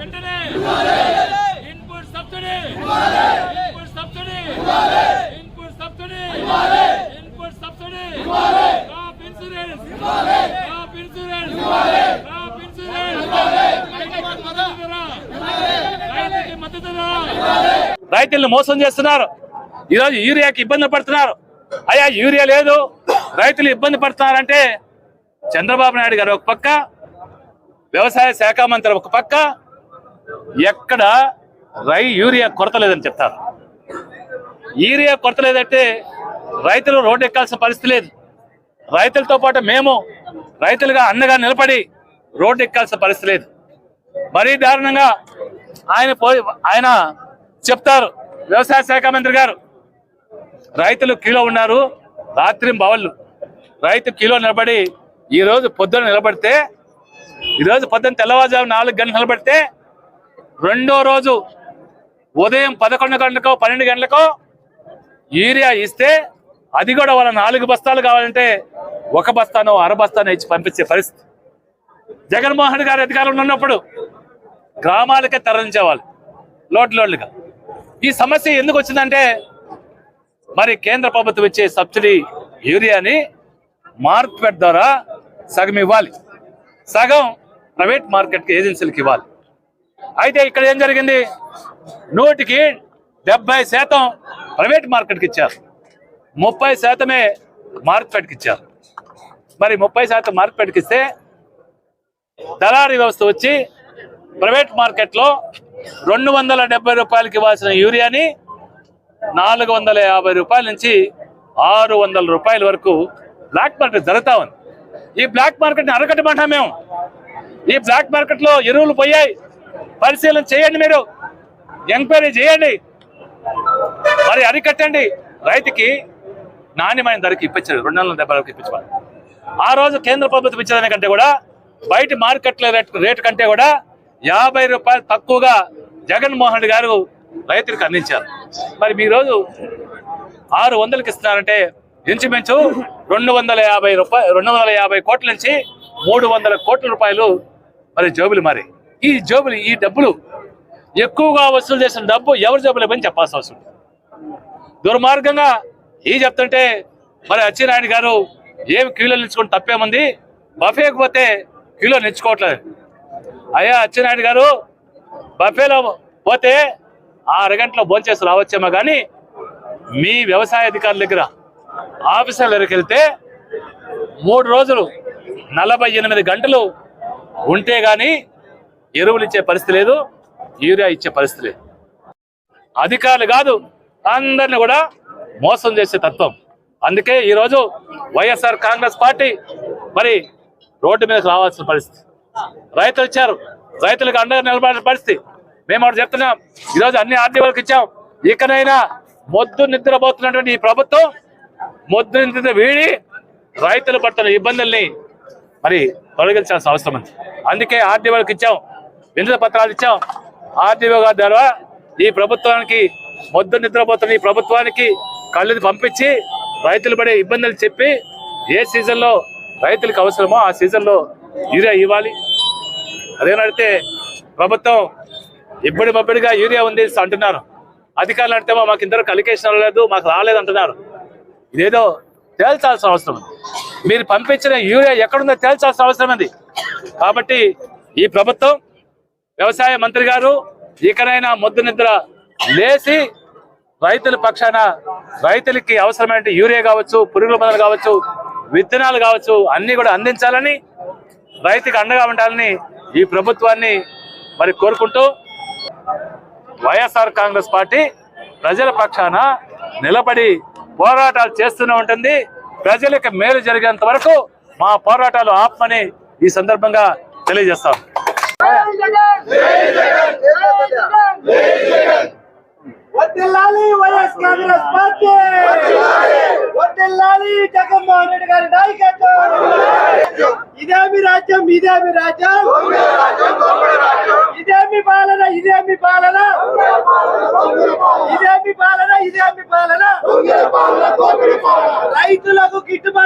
వెంటనే. Input subsidy. Input subsidy. Input subsidy. Input subsidy. Crop insurance. Crop insurance. Crop insurance. రైతులను మోసం చేస్తున్నారు. ఈరోజు యూరియాకి ఇబ్బంది పడుతున్నారు. అయ్యా యూరియా లేదు. రైతులు ఇబ్బంది పడుతున్నారంటే చంద్రబాబు నాయుడు గారు ఒక పక్క వ్యవసాయ శాఖ మంత్రి ఒక పక్క ఎక్కడ రై యూరియా కొరత లేదని చెప్తారు. యూరియా కొరత లేదంటే రైతులు రోడ్డు ఎక్కాల్సిన పరిస్థితి లేదు. రైతులతో పాటు మేము రైతులుగా అన్నగా నిలబడి రోడ్డు ఎక్కాల్సిన పరిస్థితి లేదు. మరీ దారుణంగా ఆయన పోయి ఆయన చెప్తారు వ్యవసాయ శాఖ మంత్రి గారు రైతులు కిలో ఉన్నారు రాత్రి బావళ్ళు. రైతు కిలో నిలబడి ఈరోజు పొద్దున నిలబడితే ఈరోజు పొద్దున పొద్దున్న తెల్లవారుజాము నాలుగు గంటలు నిలబడితే రెండో రోజు ఉదయం పదకొండు గంటలకో పన్నెండు గంటలకో యూరియా ఇస్తే అది కూడా వాళ్ళ నాలుగు బస్తాలు కావాలంటే ఒక బస్తానో అర బస్తానో ఇచ్చి పంపించే పరిస్థితి. జగన్మోహన్ గారు అధికారంలో ఉన్నప్పుడు గ్రామాలకే తరలించేవాళ్ళు లోడ్ లోడ్లుగా ఈ సమస్య ఎందుకు వచ్చిందంటే మరి కేంద్ర ప్రభుత్వం ఇచ్చే సబ్సిడీ యూరియాని మార్కెట్ ద్వారా సగం ఇవ్వాలి. సగం ప్రైవేట్ మార్కెట్కి ఏజెన్సీలకు ఇవ్వాలి. అయితే ఇక్కడ ఏం జరిగింది? నూటికి డెబ్బై శాతం ప్రైవేట్ మార్కెట్కి ఇచ్చారు. ముప్పై శాతమే మార్కెట్కి ఇచ్చారు. మరి ముప్పై శాతం మార్కెట్కి ఇస్తే దళారీ వ్యవస్థ వచ్చి ప్రైవేట్ మార్కెట్లో రెండు వందల డెబ్బై రూపాయలకి ఇవ్వాల్సిన యూరియాని నాలుగు వందల యాభై రూపాయల నుంచి ఆరు వందల రూపాయల వరకు బ్లాక్ మార్కెట్ జరుగుతా ఉంది. ఈ బ్లాక్ మార్కెట్ని అరగటమంటాం మేము. ఈ బ్లాక్ మార్కెట్లో ఎరువులు పోయాయి. పరిశీలన చేయండి మీరు. ఎంక్వైరీ చేయండి. మరి అరికట్టండి. రైతుకి నాణ్యమైన ధరకి ఇప్పించారు రెండు వందల డెబ్బై వరకు ఇప్పించాలి ఆ రోజు కేంద్ర ప్రభుత్వం ఇచ్చేదానికంటే కూడా బయట మార్కెట్ల రేట్ రేటు కంటే కూడా యాభై రూపాయలు తక్కువగా జగన్మోహన్ రెడ్డి గారు రైతులకు అందించారు. మరి మీ రోజు ఆరు వందలకి ఇస్తున్నారంటే ఇంచుమించు రెండు వందల యాభై రూపాయలు రెండు వందల యాభై కోట్ల నుంచి మూడు వందల కోట్ల రూపాయలు మరి జోబులు మరి. ఈ జోబులు ఈ డబ్బులు ఎక్కువగా వసూలు చేసిన డబ్బు ఎవరి జోబులు ఇవ్వని చెప్పాల్సి వస్తుంది దుర్మార్గంగా ఈ చెప్తుంటే మరి అచ్చెన్నాయుడు గారు ఏమి క్యూలో నిలుచుకుని తప్పేముంది? బఫేకి పోతే క్యూలో నిలుచుకోవట్లేదు. అయ్యా అచ్చెన్నాయుడు గారు బఫేలో పోతే అరగంటలో భోంచేసి రావచ్చేమో కానీ మీ వ్యవసాయ అధికారుల దగ్గర ఆఫీసర్ల దగ్గరికి వెళ్తే మూడు రోజులు నలభై ఎనిమిది గంటలు ఉంటే కానీ ఎరువులు ఇచ్చే పరిస్థితి లేదు యూరియా ఇచ్చే పరిస్థితి లేదు. అధికారులు కాదు అందరిని కూడా మోసం చేసే తత్వం. అందుకే ఈరోజు వైఎస్ఆర్ కాంగ్రెస్ పార్టీ మరి రోడ్డు మీదకి రావాల్సిన పరిస్థితి. రైతులు ఇచ్చారు రైతులకు అండగా నిలబడిన పరిస్థితి. మేము ఒకటి చెప్తున్నాం ఈరోజు అన్ని ఆర్డీఓలకు ఇచ్చాం. ఇకనైనా మొద్దు నిద్రపోతున్నటువంటి ఈ ప్రభుత్వం మొద్దు నిద్ర వీడి రైతులు పడుతున్న ఇబ్బందుల్ని మరి తొలగించాల్సిన అవసరం ఉంది. అందుకే ఆర్డీఓలకు ఇచ్చాం వినతి పత్రాలు ఇచ్చాం. ఆర్టీఓ గారి ద్వారా ఈ ప్రభుత్వానికి మొద్దు నిద్రపోతున్న ఈ ప్రభుత్వానికి కళ్ళు పంపించి రైతులు పడే ఇబ్బందులు చెప్పి ఏ సీజన్లో రైతులకు అవసరమో ఆ సీజన్లో యూరియా ఇవ్వాలి. అదేనడితే ప్రభుత్వం ఇబ్బడి మబ్బడిగా యూరియా ఉంది అంటున్నారు. అధికారులు అంటే మాకు ఇందరూ కలికేషన్ లేదు మాకు రాలేదు అంటున్నారు. ఇదేదో తేల్చాల్సిన అవసరం ఉంది. మీరు పంపించిన యూరియా ఎక్కడుందో తేల్చాల్సిన అవసరం ఉంది. కాబట్టి ఈ ప్రభుత్వం వ్యవసాయ మంత్రి గారు ఇకనైనా మొద్దు నిద్ర లేచి రైతుల పక్షాన రైతులకి అవసరమైన యూరియా కావచ్చు పురుగుల మందులు కావచ్చు విత్తనాలు కావచ్చు అన్ని కూడా అందించాలని రైతుకి అండగా ఉండాలని ఈ ప్రభుత్వాన్ని మరి కోరుకుంటూ వైఎస్ఆర్ కాంగ్రెస్ పార్టీ ప్రజల పక్షాన నిలబడి పోరాటాలు చేస్తూనే ఉంటుంది. ప్రజలకు మేలు జరిగేంత వరకు మా పోరాటాలు ఆపమని ఈ సందర్భంగా తెలియజేస్తాం. వడ్డిల్లాలి వైఎస్ కాంగ్రెస్ పార్టీ. వడ్డిల్లాలి జగన్మోహన్ రెడ్డి గారి నాయకత్వం. ఇదేమి రాజ్యం ఇదేమి రాజ్యం? ఇదేమి పాలన ఇదేమి పాలన? ఇదేమి పాలన ఇదేమి పాలన. రైతులకు గిట్టుబాటు